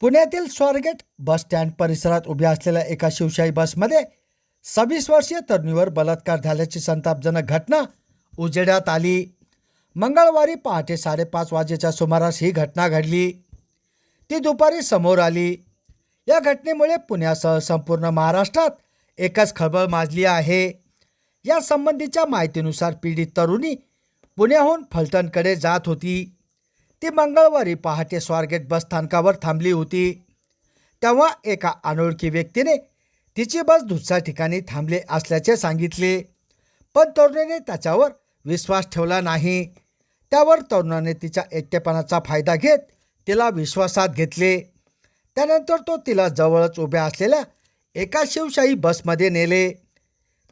पुण्यातील Swargate bus stand परिसरात उभ्या असलेल्या एका शिवशाही बसमध्ये सव्वीस वर्षीय तरुणीवर बलात्कार झाल्याची संतापजनक घटना उजेडात आली. मंगळवारी पहाटे साडेपाच वाजेच्या सुमारास ही घटना घडली. ती दुपारी समोर आली. या घटनेमुळे पुण्यासह संपूर्ण महाराष्ट्रात एकच खळबळ माजली आहे. या संबंधीच्या माहितीनुसार पीडित तरुणी पुण्याहून फलटणकडे जात होती. ती मंगळवारी पहाटे स्वारगेट बस स्थानकावर थांबली होती. तेव्हा एका अनोळखी व्यक्तीने तिची बस दुसऱ्या ठिकाणी थांबली असल्याचे सांगितले. पण तरुणीने त्याच्यावर विश्वास ठेवला नाही. त्यावर तरुणाने तिच्या एकटेपणाचा फायदा घेत तिला विश्वासात घेतले. त्यानंतर तो तिला जवळच उभ्या असलेल्या एका शिवशाही बसमध्ये नेले.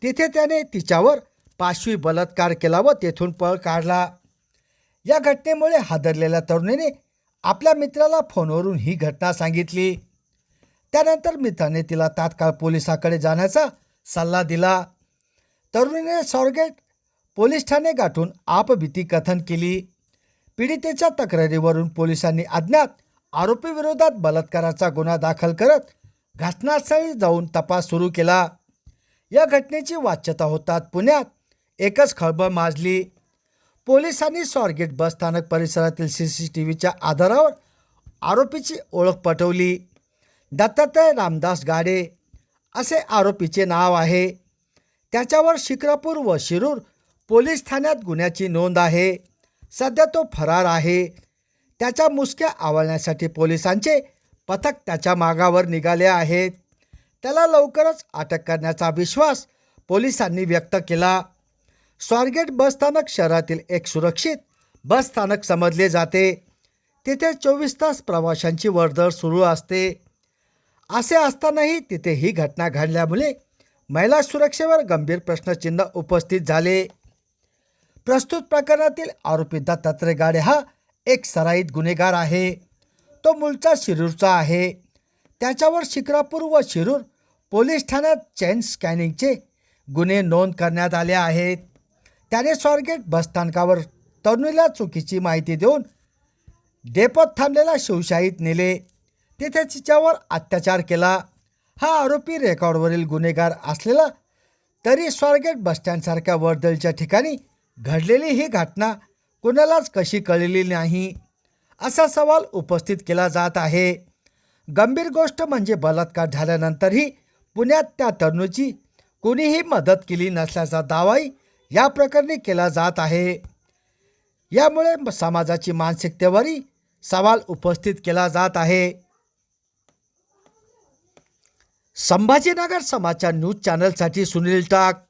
तिथे त्याने तिच्यावर पाशवी बलात्कार केला व तेथून पळ काढला. या घटनेमुळे हादरलेल्या तरुणीने आपल्या मित्राला फोनवरून ही घटना सांगितली. त्यानंतर मित्राने तिला तात्काळ पोलिसाकडे जाण्याचा सल्ला दिला. तरुणीने स्वर्गेट पोलीस ठाणे गाठून आपभीती कथन केली. पीडितेच्या तक्रारीवरून पोलिसांनी अज्ञात आरोपीविरोधात बलात्काराचा गुन्हा दाखल करत घटनास्थळी जाऊन तपास सुरू केला. या घटनेची वाच्यता होतात पुण्यात एकच खळबळ माजली. पोलिसांनी स्वारगेट बस स्थानक परिसरातील सी सी टी व्हीच्या आधारावर आरोपीची ओळख पटवली. दत्तात्रय रामदास गाडे असे आरोपीचे नाव आहे. त्याच्यावर शिक्रापूर व शिरूर पोलीस ठाण्यात गुन्ह्याची नोंद आहे. सध्या तो फरार आहे. त्याच्या मुसक्या आवळण्यासाठी पोलिसांचे पथक त्याच्या मागावर निघाले आहेत. त्याला लवकरच अटक करण्याचा विश्वास पोलिसांनी व्यक्त केला. स्वारगेट बसस्थानक शहरातील एक सुरक्षित बसस्थानक समजले जाते. तिथे चोवीस तास प्रवाशांची वर्दळ सुरू असते. असे असतानाही तिथे ही घटना घडल्यामुळे महिला सुरक्षेवर गंभीर प्रश्नचिन्ह उपस्थित झाले. प्रस्तुत प्रकरणातील आरोपी दत्तात्रय गाडे हा एक सराईत गुन्हेगार आहे. तो मूळचा शिरूरचा आहे. त्याच्यावर शिक्रापूर व शिरूर पोलीस ठाण्यात चेन स्कॅनिंगचे गुन्हे नोंद करण्यात आले आहेत. त्याने स्वारगेट बसस्थानकावर तरुणीला चुकीची माहिती देऊन डेपोत थांबलेला शिवशाहीत नेले. तिथे तिच्यावर अत्याचार केला. हा आरोपी रेकॉर्डवरील गुन्हेगार असलेला तरी स्वारगेट बसस्टँडसारख्या वर्दळीच्या ठिकाणी घडलेली ही घटना कुणालाच कशी कळलेली नाही असा सवाल उपस्थित केला जात आहे. गंभीर गोष्ट म्हणजे बलात्कार झाल्यानंतरही पुण्यात त्या तरुणीची कुणीही मदत केली नसल्याचा दावाही या प्रकरणी केला जात आहे. यामुळे समाजाची मानसिकतेवरही सवाल उपस्थित केला जात आहे. संभाजीनगर समाचार न्यूज चॅनलसाठी सुनील टाक.